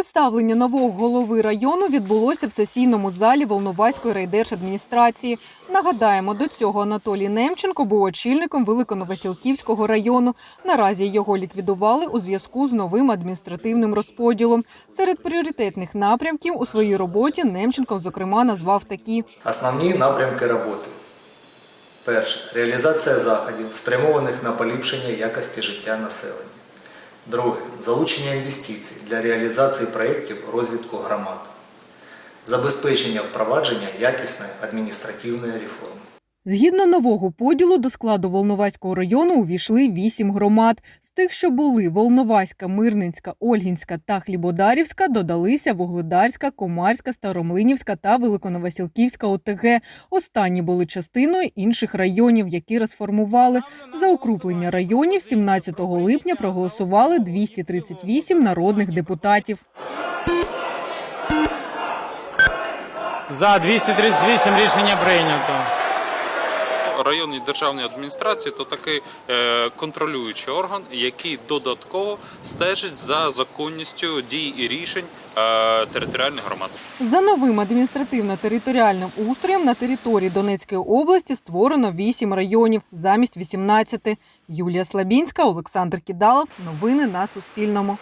Представлення нового голови району відбулося в сесійному залі Волноваської райдержадміністрації. Нагадаємо, до цього Анатолій Немченко був очільником Великоновасілківського району. Наразі його ліквідували у зв'язку з новим адміністративним розподілом. Серед пріоритетних напрямків у своїй роботі Немченко, зокрема, назвав такі. Основні напрямки роботи. Перше. Реалізація заходів, спрямованих на поліпшення якості життя населення. Друге. Залучення інвестицій для реалізації проєктів розвитку громад. Забезпечення впровадження якісної адміністративної реформи. Згідно нового поділу, до складу Волноваського району увійшли вісім громад. З тих, що були Волноваська, Мирненська, Ольгінська та Хлібодарівська, додалися Вугледарська, Комарська, Старомлинівська та Великоновасілківська ОТГ. Останні були частиною інших районів, які розформували. За укріплення районів 17 липня проголосували 238 народних депутатів. За 238 рішення прийнято. Районні державні адміністрації то такий е, контролюючий орган, який додатково стежить за законністю дій і рішень е, територіальних громад. За новим адміністративно-територіальним устроєм на території Донецької області створено 8 районів замість 18. Юлія Слабінська, Олександр Кідалов. Новини на Суспільному.